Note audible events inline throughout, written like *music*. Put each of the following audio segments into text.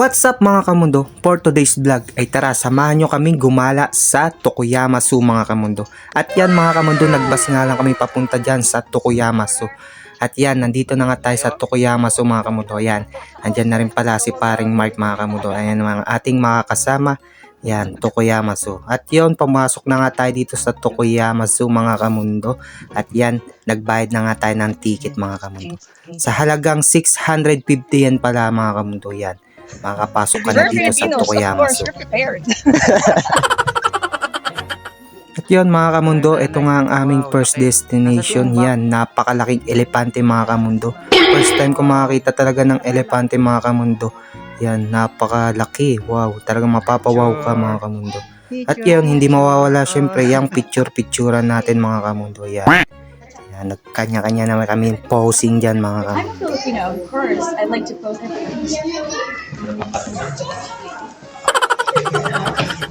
What's up mga kamundo? For today's vlog ay tara samahan nyo kaming gumala sa Tokuyama Zoo mga kamundo. At yan mga kamundo, nagbas nga lang kami papunta dyan sa Tokuyama Zoo. At yan, nandito na nga tayo sa Tokuyama Zoo mga kamundo. Ayan, andyan na rin pala si paring Mark mga kamundo. Ayan mga ating mga kasama. Yan, Tokuyama Zoo. At yon pumasok na nga tayo dito sa Tokuyama Zoo mga kamundo. At yan, nagbayad na nga tayo ng ticket mga kamundo. Sa halagang 650 yan pala mga kamundo yan. Makakapasok ka na dito sa prepared. At yun mga kamundo, ito nga ang aming first destination. Yan, napakalaking elepante mga kamundo. First time ko makakita talaga ng elepante mga kamundo. Yan, napakalaki. Wow, talagang mapapawaw ka mga kamundo. At yun, hindi mawawala syempre yung picture-picturean natin mga kamundo. Yan. Yan, nagkanya-kanya naman kami posing dyan mga I'm kamundo. Filipino, of course. I'd like to post my photos. *laughs*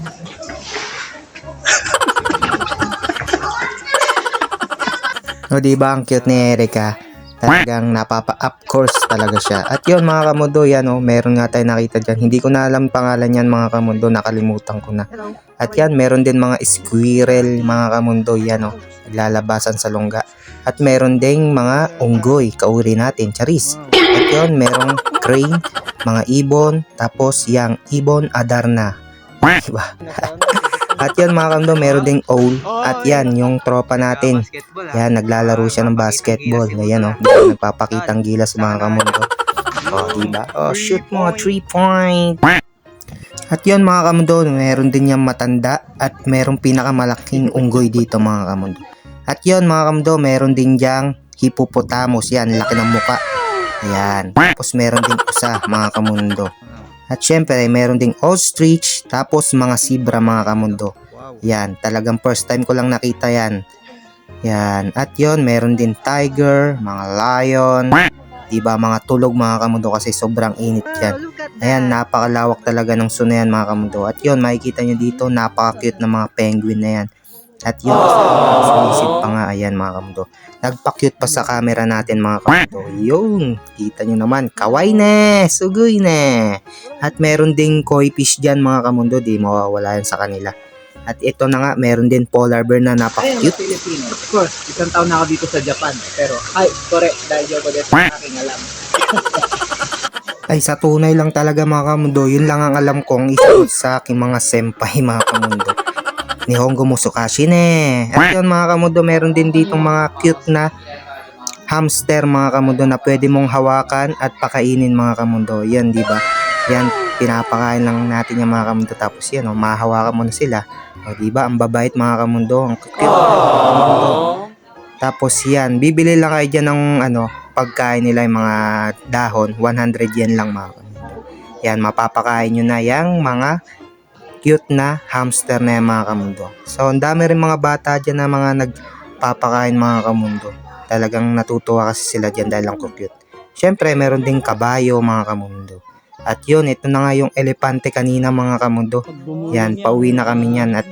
O di ba ang cute ni Erika? Talagang napapa up course talaga siya. At yun mga kamundo, yan o, meron nga tayo nakita dyan. Hindi ko na alam pangalan yan mga kamundo, nakalimutan ko na. At yan, meron din mga squirrel mga kamundo, yan o, naglalabasan sa lungga. At meron ding mga unggoy, kauri natin, charis. At yun, merong crane, mga ibon, tapos yang ibon adarna. Diba? *laughs* At yan mga kamundo, meron ding owl. At yan, yung tropa natin. Yan, naglalaro siya ng basketball. Ayan o, oh, nagpapakitang gilas mga kamundo. Oh, diba? Oh, shoot mo, 3 point. At yun mga kamundo, meron din niyang matanda at merong pinakamalaking unggoy dito mga kamundo. At yun mga kamundo, meron din diyang hippopotamus. Yan, laki ng muka. Ayan. Tapos meron din isa mga kamundo. At syempre, meron ding ostrich, tapos mga zebra mga kamundo. Yan, talagang first time ko lang nakita yan. Yan. At yon meron din tiger, mga lion, diba mga tulog mga kamundo kasi sobrang init yan. Ayan, napakalawak talaga ng zoo na yan mga kamundo. At yon makikita nyo dito, napaka-cute na mga penguin na yan. At yun, sumisid pa nga, ayan mga kamundo. Nagpa-cute pa sa camera natin mga kamundo. Yung, kita nyo naman, kaway ne, sugoy ne. At meron ding koi fish dyan mga kamundo, di mawawala yan sa kanila. At ito na nga, meron din polar bear na napaka-cute. Filipino. Of course, isang taon na ako dito sa Japan. Pero, ay, correct, dahil di ako dito sa aking alam. *laughs* Ay, sa tunay lang talaga mga kamundo, yun lang ang alam kong isa sa aking mga senpai mga kamundo. Ni Hongo Musukashi ne. At yun mga kamundo, meron din ditong mga cute na hamster mga kamundo na pwede mong hawakan at pakainin mga kamundo. Yan, di ba? Yan, pinapakain lang natin yung mga kamundo. Tapos yan, oh, mahahawakan mo na sila. O, di ba? Ang babait mga kamundo. Ang cute. kamundo. Tapos yan, bibili lang kayo dyan ng ano, pagkain nila yung mga dahon, 100 yen lang mga kamundo. Yan, mapapakain nyo na yung mga cute na hamster na yung mga kamundo. So, ang dami rin mga bata dyan na mga nagpapakain mga kamundo. Talagang natutuwa kasi sila dyan dahil lang cute. Siyempre, meron ding kabayo mga kamundo. At yun, ito na nga yung elepante kanina mga kamundo. Yan, pauwi na kami yan at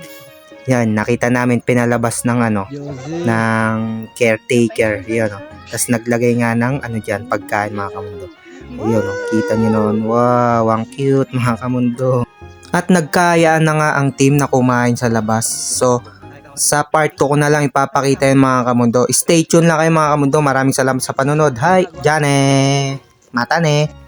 yan, nakita namin pinalabas ng ano, ng caretaker. Yun, oh. Tapos naglagay nga ng ano dyan, pagkain mga kamundo. Ayun, oh. kita nyo noon. Wow, ang cute mga kamundo. At nagkayaan na nga ang team na kumain sa labas. So, sa part 2 ko na lang ipapakita yung mga kamundo. Stay tuned lang kayo mga kamundo. Maraming salamat sa panonood. Hi, Jane! Matane!